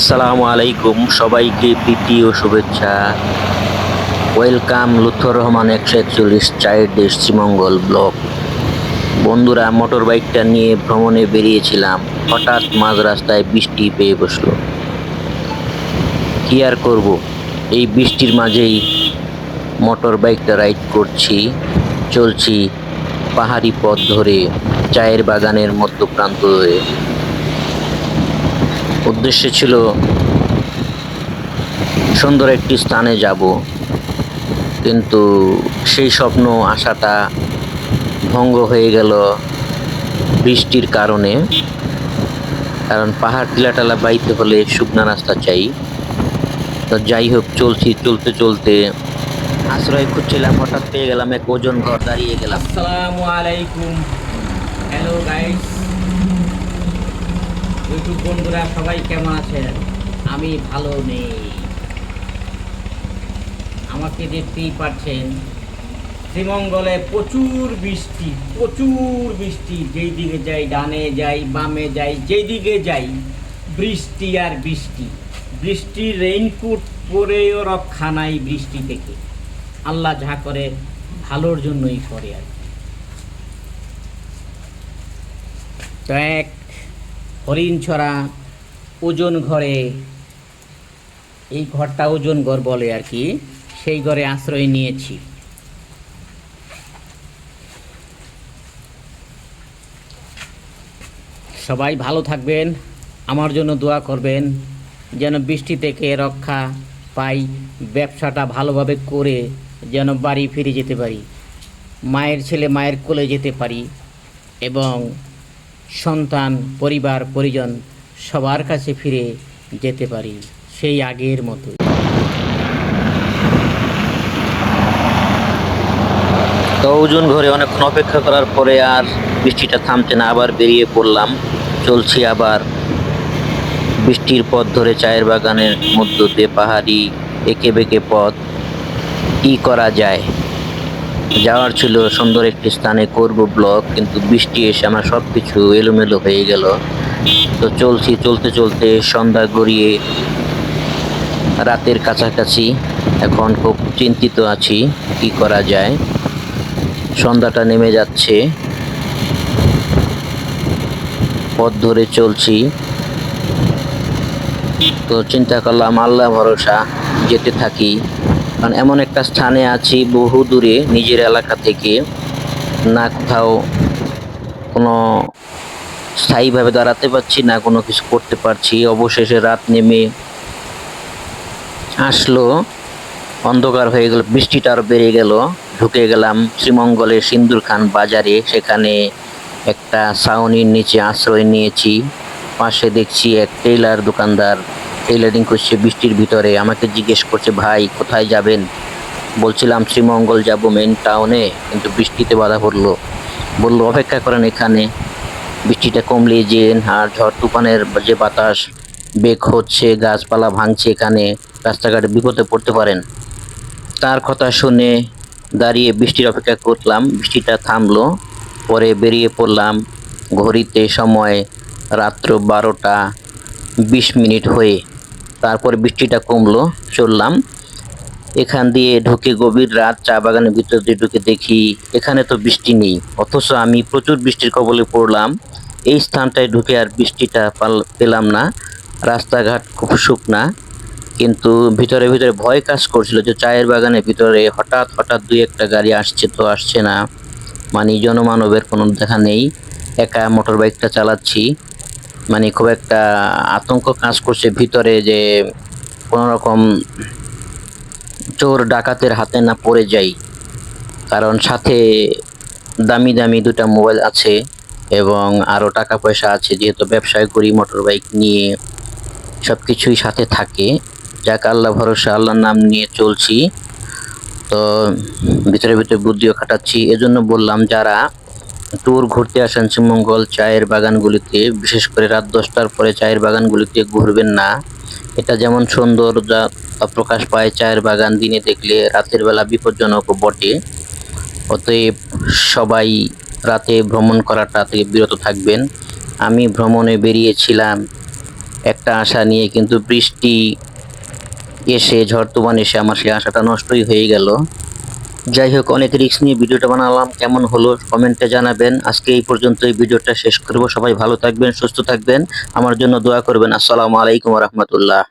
আসসালামু আলাইকুম সবাইকে প্রীতি ও শুভেচ্ছা। ওয়েলকাম লুথর রহমান একশো একচল্লিশ চায়ের দেশ শ্রীমঙ্গল ব্লক বন্ধুরা, মোটর বাইকটা নিয়ে ভ্রমণে বেরিয়েছিলাম। হঠাৎ মাঝ রাস্তায় বৃষ্টি পেয়ে বসল। কি আর করব? এই বৃষ্টির মাঝেই মোটর বাইকটা রাইড করছি। চলছি পাহাড়ি পথ ধরে, চায়ের বাগানের মধ্যপ্রান্ত হয়ে। উদ্দেশ্য ছিল সুন্দর একটি স্থানে যাব। কিন্তু সেই স্বপ্ন, আশাটা ভঙ্গ হয়ে গেল বৃষ্টির কারণে। কারণ পাহাড় টিলাটালা বাইতে হলে শুকনা রাস্তা চাই। তো যাই হোক, চলছি, চলতে চলতে আশ্রয় খুঁজছিলাম, হঠাৎ পেয়ে গেলাম এক ওজন ঘর, দাঁড়িয়ে গেলাম। আসসালামু আলাইকুম। হ্যালো গাইস ইউটিউব বন্ধুরা, সবাই কেমন আছেন? আমি ভালো নেই। আমাকে দেখতেই পাচ্ছেন, শ্রীমঙ্গলে প্রচুর বৃষ্টি প্রচুর বৃষ্টি। যেই দিকে যাই, ডানে যাই, বামে যাই, যেই দিকে যাই, বৃষ্টি আর বৃষ্টি। বৃষ্টির রেইনকোট পরেও রক্ষা নাই বৃষ্টি থেকে। আল্লাহ যা করে, ভালোর জন্যই করে আর। এক হরিণ ছড়া ওজন ঘরে, এই ঘরটা ওজন ঘর বলে আর কি, সেই ঘরে আশ্রয় নিয়েছি। সবাই ভালো থাকবেন, আমার জন্য দোয়া করবেন, যেন বৃষ্টি থেকে রক্ষা পাই, ব্যবসাটা ভালোভাবে করে যেন বাড়ি ফিরে যেতে পারি, মায়ের ছেলে মায়ের কোলে যেতে পারি এবং সন্তান, পরিবার, পরিজন সবার কাছে ফিরে যেতে পারি সেই আগের মতোই। তো ওজন ঘরে অনেকক্ষণ অপেক্ষা করার পরে আর বৃষ্টিটা থামছে না, আবার বেরিয়ে পড়লাম। চলছি আবার বৃষ্টির পথ ধরে চায়ের বাগানের মধ্য দিয়ে পাহাড়ি এঁকে বেঁকে পথ। কি করা যায়? যাওয়ার ছিল সুন্দর একটি স্থানে করব ব্লক, কিন্তু বৃষ্টি এসে আমার সব কিছু এলোমেলো হয়ে গেল। তো চলছি, চলতে চলতে সন্ধ্যা গড়িয়ে রাতের কাছাকাছি এখন খুব চিন্তিত আছি, কি করা যায়। সন্ধ্যাটা নেমে যাচ্ছে। পথ ধরে চলছি। তো চিন্তা করলাম, আল্লাহ ভরসা, যেতে থাকি। কারণ এমন একটা স্থানে আছি বহু দূরে নিজের এলাকা থেকে না কোথাও কোনো স্থায়ীভাবে দাঁড়াতে পারছি না, কোনো কিছু করতে পারছি। অবশেষে রাত নেমে আসলো, অন্ধকার হয়ে গেল, বৃষ্টিটা আরও বেড়ে গেল। ঢুকে গেলাম শ্রীমঙ্গলের সিন্দুর খান বাজারে, সেখানে একটা ছাউনির নিচে আশ্রয় নিয়েছি। পাশে দেখছি এক টেইলার দোকানদার টেইলারিং করছে বৃষ্টির ভিতরে। আমাকে জিজ্ঞেস করছে, ভাই, কোথায় যাবেন? বলছিলাম, শ্রীমঙ্গল যাব মেন টাউনে কিন্তু বৃষ্টিতে বাধা পড়ল। বলল, অপেক্ষা করেন এখানে। বৃষ্টিটা কমলে যে আর ঝড় তুফানের যে বাতাস, বেগ হচ্ছে, গাছপালা ভাঙছে এখানে, রাস্তাঘাটে বিপদে পড়তে পারেন। তার কথা শুনে দাঁড়িয়ে বৃষ্টির অপেক্ষা করলাম। বৃষ্টিটা থামলো, পরে বেরিয়ে পড়লাম ঘড়িতে সময় রাত্র বারোটা বিশ মিনিট হয়ে। তারপর বৃষ্টিটা কমলো, চললাম। এখান দিয়ে ঢুকে গভীর রাত চা বাগানের ভিতর দিয়ে ঢুকে দেখি এখানে তো বৃষ্টি নেই, অথচ আমি প্রচুর বৃষ্টির কবলে পড়লাম। এই স্থানটায় ঢুকে আর বৃষ্টিটা পাল- পেলাম না। রাস্তাঘাট খুব শুকনা, কিন্তু ভিতরে ভিতরে ভয় কাজ করছিল যে চায়ের বাগানের ভিতরে হঠাৎ হঠাৎ দুই একটা গাড়ি আসছে তো আসছে না। মানে জনমানবের কোনো দেখা নেই। একা মোটর বাইকটা চালাচ্ছি। মানে খুব একটা আতঙ্ক কাজ করছে ভিতরে যে কোনো রকম চোর ডাকাতের হাতে না পড়ে যাই। কারণ সাথে দামি দামি দুটা মোবাইল আছে এবং আরও টাকা পয়সা আছে, যেহেতু ব্যবসায় করি, মোটর বাইক নিয়ে সব কিছুই সাথে থাকে। যাক, আল্লাহ ভরসা, আল্লাহর নাম নিয়ে চলছি। তো ভিতরে ভিতরে বুদ্ধিও খাটাচ্ছি। এজন্য বললাম, যারা ট্যুর ঘুরতে আসেন শ্রীমঙ্গল চায়ের বাগানগুলিতে, বিশেষ করে রাত দশটার পরে চায়ের বাগানগুলিতে ঘুরবেন না। এটা যেমন সুন্দর, যা প্রকাশ পায় চায়ের বাগান দিনে দেখলে রাতের বেলা বিপজ্জনক বটে। অতএব সবাই রাতে ভ্রমণ করাটা থেকে বিরত থাকবেন। আমি ভ্রমণে বেরিয়েছিলাম একটা আশা নিয়ে, কিন্তু বৃষ্টি এসে, ঝড় তুফান এসে আমার সেই আশাটা নষ্টই হয়ে গেল। যাই হোক অনেক রিস্ক নিয়ে ভিডিওটা বানালাম। কেমন হলো কমেন্টে জানাবেন। আজকে এই পর্যন্ত এই ভিডিওটা শেষ করব। সবাই ভালো থাকবেন, সুস্থ থাকবেন। আমার জন্য দোয়া করবেন। আসসালামু আলাইকুম রহমতুল্লাহ।